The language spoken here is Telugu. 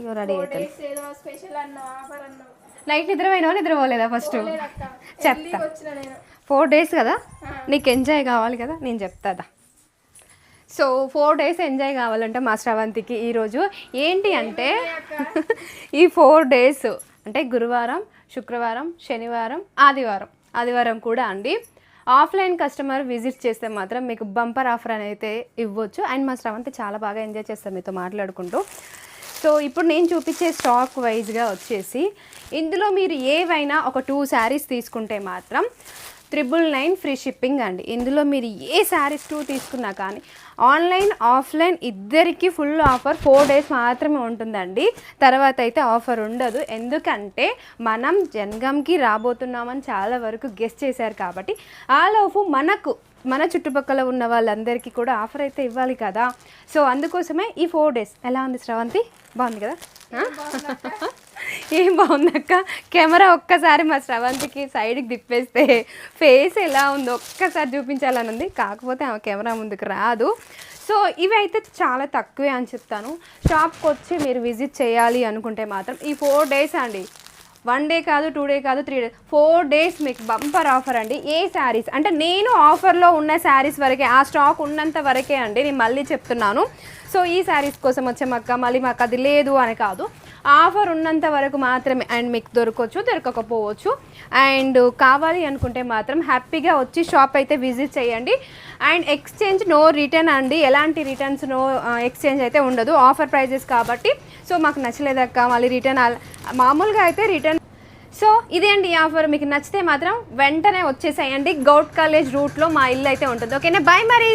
ఇగో రెడీ నైట్ నిద్రపోయినావా? నిద్రపోలేదా ఫస్ట్ చెప్తా. ఫోర్ డేస్ కదా? నీకు ఎంజాయ్ కావాలి కదా? నేను చెప్తాదా? సో ఫోర్ డేస్ ఎంజాయ్ కావాలంటే మా శ్రవంతికి ఈరోజు ఏంటి అంటే ఈ ఫోర్ డేస్ అంటే గురువారం శుక్రవారం శనివారం ఆదివారం. ఆదివారం కూడా అండి. ఆఫ్లైన్ కస్టమర్ విజిట్ చేస్తే మాత్రం మీకు బంపర్ ఆఫర్ అని అయితే ఇవ్వచ్చు. అండ్ మా శ్రవంతి చాలా బాగా ఎంజాయ్ చేస్తాం మీతో మాట్లాడుకుంటూ. సో ఇప్పుడు నేను చూపించే స్టాక్ వైజ్గా వచ్చేసి ఇందులో మీరు ఏవైనా ఒక టూ శారీస్ తీసుకుంటే మాత్రం త్రిబుల్ నైన్ ఫ్రీ షిప్పింగ్ అండి. ఇందులో మీరు ఏ శారీస్ టూ తీసుకున్నా కానీ ఆన్లైన్ ఆఫ్లైన్ ఇద్దరికి ఫుల్ ఆఫర్ ఫోర్ డేస్ మాత్రమే ఉంటుందండి. తర్వాత అయితే ఆఫర్ ఉండదు. ఎందుకంటే మనం జన్గంకి రాబోతున్నామని చాలా వరకు గెస్ట్ చేశారు కాబట్టి ఆలోపు మనకు మన చుట్టుపక్కల ఉన్న వాళ్ళందరికీ కూడా ఆఫర్ అయితే ఇవ్వాలి కదా. సో అందుకోసమే ఈ ఫోర్ డేస్ ఎలా ఉంది శ్రవంతి? బాగుంది కదా? ఏం బాగుందక్క కెమెరా ఒక్కసారి మా శ్రవంతికి సైడ్కి తిప్పేస్తే ఫేస్ ఎలా ఉందో ఒక్కసారి చూపించాలని ఉంది. కాకపోతే ఆమె కెమెరా ముందుకు రాదు. సో ఇవి అయితే చాలా తక్కువే అని చెప్తాను. షాప్కి వచ్చి మీరు విజిట్ చేయాలి అనుకుంటే మాత్రం ఈ ఫోర్ డేస్ అండి. వన్ డే కాదు టూ డే కాదు త్రీ డేస్ ఫోర్ డేస్ మీకు బంపర్ ఆఫర్ అండి. ఏ శారీస్? అంటే నేను ఆఫర్లో ఉన్న శారీస్ వరకే ఆ స్టాక్ ఉన్నంత వరకే అండి నేను మళ్ళీ చెప్తున్నాను. సో ఈ శారీస్ కోసం వచ్చే మాకు మళ్ళీ మాకు అది లేదు అని కాదు. ఆఫర్ ఉన్నంత వరకు మాత్రమే. అండ్ మీకు దొరకవచ్చు దొరకకపోవచ్చు. అండ్ కావాలి అనుకుంటే మాత్రం హ్యాపీగా వచ్చి షాప్ అయితే విజిట్ చేయండి. అండ్ ఎక్స్చేంజ్ నో రిటర్న్ అండి. ఎలాంటి రిటర్న్స్ నో ఎక్స్చేంజ్ అయితే ఉండదు. ఆఫర్ ప్రైజెస్ కాబట్టి. సో మాకు నచ్చలేదక్క మళ్ళీ రిటర్న్ మామూలుగా అయితే రిటర్న్. సో ఇదే అండి ఈ ఆఫర్. మీకు నచ్చితే మాత్రం వెంటనే వచ్చేసేయండి. గౌట్ కాలేజ్ రూట్లో మా ఇల్లు అయితే ఉంటుంది. ఓకేనా? బాయ్ మరి.